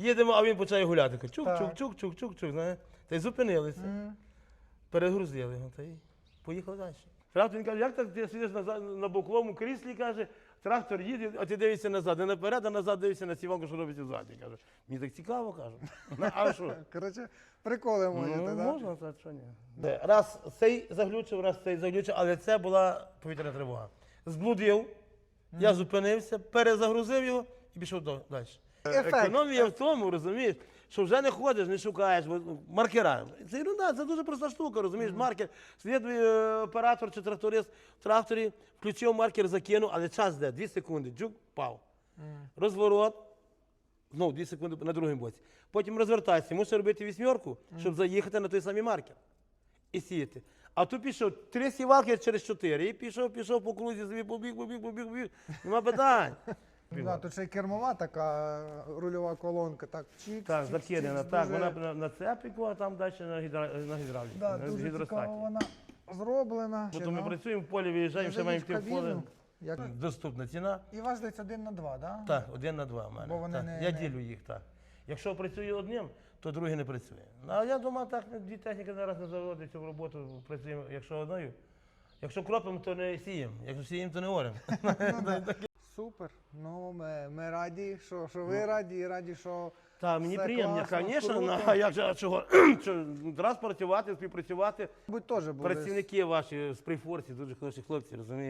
Їдемо, а він почає гуляти. Чук, чук, чук, чук, чук, чук. Знає. Та й зупинилися. Перегрузили його та й поїхали далі. Трактор він каже, як так ти сидиш на, на боковому кріслі, каже, трактор їде, а ти дивишся назад, не наперед, а назад дивишся на сіванку, що робить ззаді. Каже, мені так цікаво, кажу. Ну, а що? Коротше, приколи можете, Ну, можна, так що ні. Раз цей заглючив, раз цей заглючив, але це була повітряна тривога. Зблудив, я зупинився, перезагрузив його і пішов до- далі. Ефект. Економія в тому, розумієш, що вже не ходиш, не шукаєш бо, ну, маркера. Це ерунда, це дуже проста штука, розумієш, маркер. Слідує е, оператор чи тракторист в тракторі, включив маркер, закинув, але час де, 2 секунди, джук, пав. Розворот, знову 2 секунди на другому боці. Потім розвертайся, мусиш робити вісьмерку, щоб заїхати на той самий маркер і сіяти. А тут пішов три сівалки через чотири. І пішов, пішов по крузі, собі побіг, побіг, побіг, побіг. Нема питань. Да, тут ще й кермова така рульова колонка, так, чик, Так, закидана. чик, Так, дуже- вона на, на цепіку, а там далі на, гідра... на гідравліці, Да, на дуже гідростаті. цікаво вона зроблена. Потім ми ну, працюємо в полі, виїжджаємо, ще маємо зайдіть йти в в поле. Як... Доступна ціна. І вас десь один на два, так? Так, один на два в мене. Бо вони так. не- Я не- ділю їх так. Якщо працюю одним, то другий не працює. Ну, А я думаю, так, дві техніки зараз не заводиться в роботу, працюємо, якщо одною. Якщо кропимо, то не сіємо. Якщо сіємо, то не оремо. Супер. Ну, ми, ми раді, що, що ви раді, і раді, що. Та мені все приємно, класно, звісно, круто. ну, а як же, а чого? Що, раз працювати, співпрацювати. Будь теж були. Працівники ваші з Прейфорсі, дуже хороші хлопці, розумієте.